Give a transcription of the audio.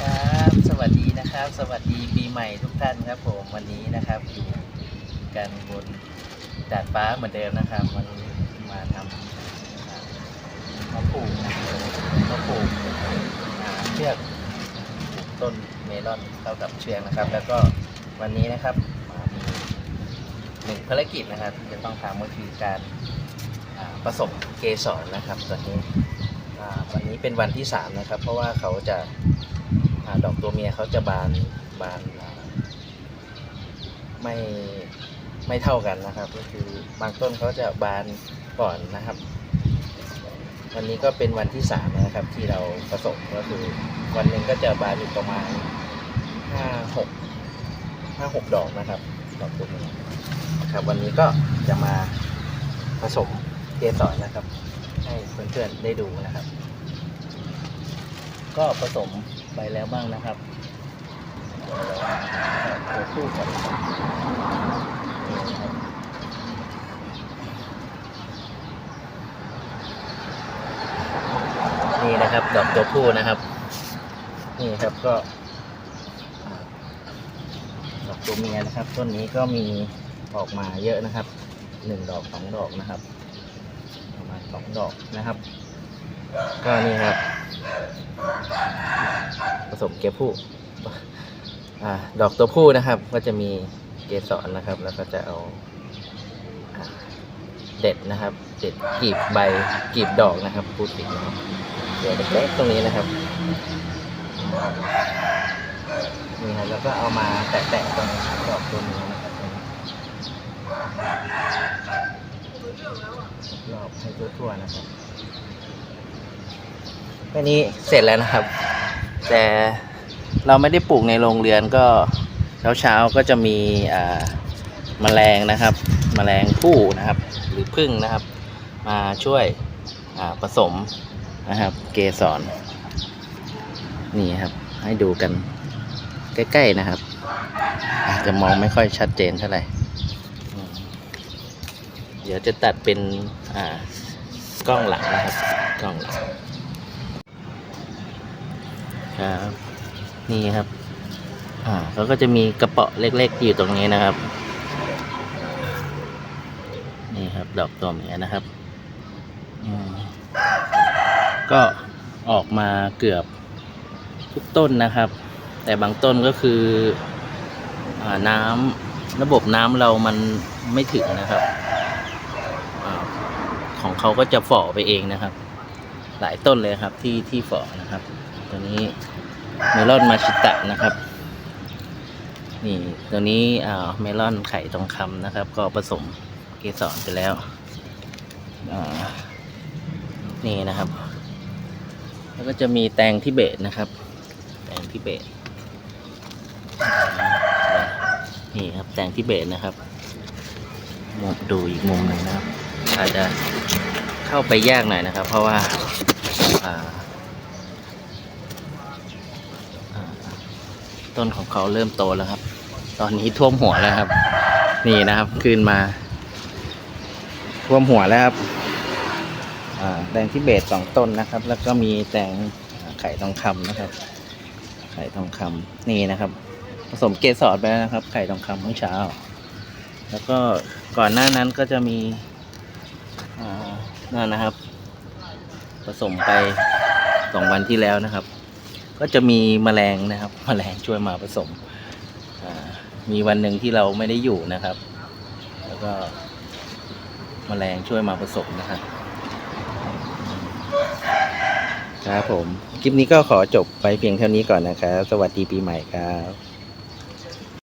ครับ สวัสดีนะครับ สวัสดีปีใหม่ทุกท่านครับผมวันนี้นะครับอยู่กันบนดาดฟ้าเหมือนเดิมนะครับ วันนี้มาทำมาปลูกมาปลูกเชือกปลูกต้นเมลอนเข้ากับเชือกนะครับ แล้วก็วันนี้นะครับมามีหนึ่งภารกิจนะครับที่จะต้องทำก็คือการผสมเกสรนะครับตอนนี้วันนี้เป็นวันที่สามนะครับ เพราะว่าเขาจะ ดอกตัวเมียเขาจะบานบานไม่ไม่เท่ากันนะครับ ก็คือบางต้นเขาจะบานก่อนนะครับ วันนี้ก็เป็นวันที่สามนะครับ ที่เราผสมก็คือวันหนึ่งก็จะบานอยู่ประมาณห้าหกห้าหกดอกนะครับดอกตัวเมียนะครับ วันนี้ก็จะมาผสมเกสรนะครับ ให้เพื่อนๆได้ดูนะครับ ก็ผสม ไปแล้วบ้างนะครับตัวคู่ก่อนนี่นะครับ ดอกตัวผู้นะครับ นี่ครับก็ดอกตัวเมียนะครับ ต้นนี้ก็มีออกมาเยอะนะครับหนึ่งดอกสองดอกนะครับ ประมาณสองดอกนะครับ ก็นี่ครับ ผสมเกผู้อดอกตัวผู้นะครับ ก็จะมีเกสรนะครับ แล้วก็จะเอาเด็ดนะครับ เด็ดกีบใบกีบดอกนะครับพูดผิดนะครับเดี๋ยวเล็กๆตรงนี้นะครับนี่ครับแล้วก็เอามาแตะๆตรงดอกตัวนี้นะครับรอบให้ทั่วๆนะครับ ค่นี้เสร็จแล้วนะครับ แต่เราไม่ได้ปลูกในโรงเรือนก็เช้าๆก็จะมีอ่าแมลงนะครับแมลงผู้นะครับ หรือพึ่งนะครับ มาช่วยผสมนะครับ เกสรนี่ครับ ให้ดูกันใกล้ๆนะครับอาจจะมองไม่ค่อยชัดเจนเท่าไหร่ เดี๋ยวจะตัดเป็นกล้องหลังนะครับ กล้องหลัง ครับ นี่ครับ อ่าเขาก็จะมีกระเป๋อเล็กๆอยู่ตรงนี้นะครับ นี่ครับ ดอกตัวเมียนะครับก็ออกมาเกือบทุกต้นนะครับ แต่บางต้นก็คืออน้ำระบบน้ำเรามันไม่ถึงนะครับอของเขาก็จะฝ่อไปเองนะครับ หลายต้นเลยครับที่ที่ฝ่อนะครับ ตัวนี้เมลอนมาชิตะนะครับ นี่ตัวนี้อ่าเมลอนไข่ทองคำนะครับ ก็ผสมเกสรไปแล้วนี่นะครับ แล้วก็จะมีแตงทิเบตนะครับ แตงทิเบตนี่ครับแตงทิเบตนะครับมุมดูอีกมุมหนึ่งนะครับ อาจจะเข้าไปยากหน่อยนะครับ เพราะว่าอ่า ต้นของเขาเริ่มโตแล้วครับ ตอนนี้ท่วมหัวแล้วครับ นี่นะครับขึ้นมา ท่วมหัวแล้วครับแตงที่เบสสองต้นนะครับ แล้วก็มีแตงไข่ทองคำนะครับ ไข่ทองคำนี่นะครับ ผสมเกสรไปแล้วนะครับ ไข่ทองคำเมื่อเช้า แล้วก็ก่อนหน้านั้นก็จะมีนั่นนะครับ ผสมไปสองวันที่แล้วนะครับ ก็จะมีแมลงนะครับแมลงช่วยมาผสม มีวันหนึ่งที่เราไม่ได้อยู่นะครับ แล้วก็แมลงช่วยมาผสมนะครับครับผม คลิปนี้ก็ขอจบไปเพียงเท่านี้ก่อนนะครับ สวัสดีปีใหม่ครับ